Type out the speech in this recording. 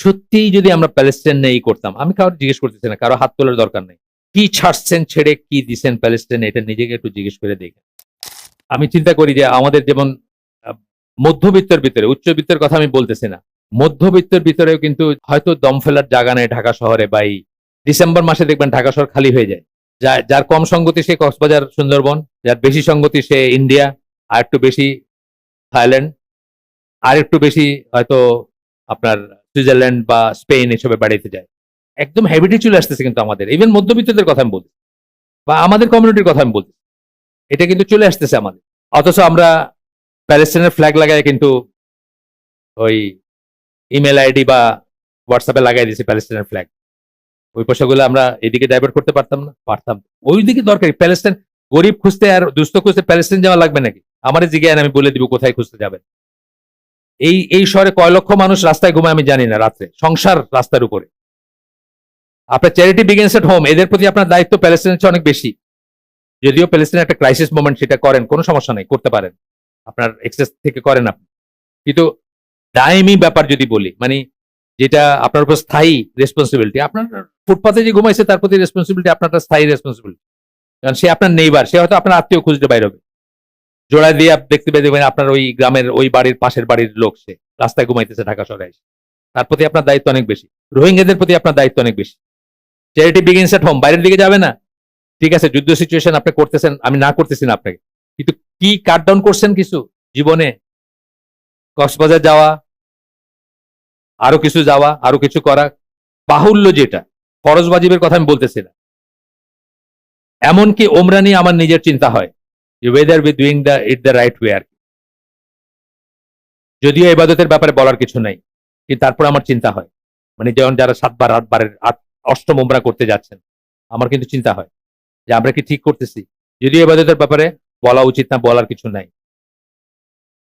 সত্যিই যদি আমরা প্যালেস্টাইন নেই করতাম, আমি কারও জিজ্ঞেস করতেছি না, কারও হাত তোলার দরকার নেই। কি ছাড়ছেন ছেড়ে, কি দিছেন প্যালেস্টাইন, এটা নিজেকে একটু জিজ্ঞেস করে দেখেন আমি চিন্তা করি যে আমাদের যেমন মধ্যবিত্তের ভিতরে, উচ্চবিত্তের কথা আমি বলতেছি না, মধ্যবিত্তের ভিতরেও কিন্তু হয়তো দম ফেলার জায়গা নেই ঢাকা শহরে বা এই ডিসেম্বর মাসে দেখবেন ঢাকা শহর খালি হয়ে যায়। যার কম সঙ্গতি সে কক্সবাজার, সুন্দরবন, যার বেশি সঙ্গতি সে ইন্ডিয়া, আর একটু বেশি থাইল্যান্ড, আর একটু বেশি হয়তো আপনার সুইজারল্যান্ড বা স্পেন এসবে বেড়াইতে যায়। একদম হ্যাবিটি চলে আসতেছে কিন্তু আমাদের। ইভেন মধ্যবিত্তদের কথা আমি বলছি বা আমাদের কমিউনিটির কথা আমি বলছি এটা কিন্তু চলে আসতেছে আমাদের। অথচ আমরা প্যালেস্টাইনের ফ্ল্যাগ লাগায় কিন্তু ওই ইমেল আইডি বা হোয়াটসঅ্যাপে লাগাই দিয়েছি প্যালেস্টাইনের ফ্ল্যাগ ওই পয়সাগুলো আমরা এদিকে ডাইভার্ট করতে পারতাম না, পারতাম ওই দিকে দরকারি। প্যালেস্টাইন গরিব খুঁজতে আর দুস্থ খুঁজতে প্যালেস্টাইন যাওয়া লাগবে নাকি? আমার জিজ্ঞাসা, আমি বলে দিব কোথায় খুঁজতে যাবেন। এই এই শহরে কয় লক্ষ মানুষ রাস্তায় ঘুমায় আমি জানি না রাত্রে, সংসার রাস্তার উপরে। আপনার চ্যারিটি বিগেন্স এট হোম এদের প্রতি আপনার দায়িত্ব প্যালেস্টাইনের চেয়ে অনেক বেশি। যদিও প্যালেস্টাইন একটা ক্রাইসিস মোমেন্ট সেটা করেন, কোনো সমস্যা নেই, করতে পারেন। আপনার এক্সেস থেকে করেন আপনি। কিন্তু দায়মি ব্যাপার যদি বলি মানে যেটা আপনার উপর স্থায়ী রেসপন্সিবিলিটি আপনার ফুটপাতে যে ঘুমাইছে তার প্রতি রেসপন্সিবিলিটি আপনার স্থায়ী রেসপন্সিবিলিটি কারণ সে আপনার নেইবার সে হয়তো আপনার আত্মীয় খুঁজতে বাইরে হবে। জোড়া দিয়ে দেখতে পেয়ে দেখবেন আপনার ওই গ্রামের ওই বাড়ির পাশের বাড়ির লোক সে। রাস্তায় ঘুমাইতেছে, ঢাকা শহরে এসে। তার প্রতি আপনার দায়িত্ব অনেক বেশি। রোহিঙ্গাদের প্রতি আপনার দায়িত্ব অনেক বেশি। চ্যারিটি বিগিনস এট হোম বাইরের দিকে যাবে না? ঠিক আছে, যুদ্ধ সিচুয়েশন আপনি করতেছেন, আমি না করতেছি না আপনাকে। কিন্তু কি কাট ডাউন করছেন কিছু? জীবনে? কক্সবাজার যাওয়া, আরও কিছু যাওয়া, আরও কিছু করা। বাহুল্য যেটা। ফরজ বাজিবের কথা আমি বলতেছি না। এমনকি ওমরা নিয়ে আমার নিজের চিন্তা হয়। যে we doing the, it the right way যদিও ইবাদতের ব্যাপারে বলার কিছু নাই, কিন্তু তারপর আমার চিন্তা হয়। মানে যেমন যারা সাতবার, আটবারের আট, অষ্টম উমরা করতে যাচ্ছেন, আমার কিন্তু চিন্তা হয় যে আমরা কি ঠিক করতেছি। যদিও ইবাদতের ব্যাপারে বলা উচিত না, বলার কিছু নাই।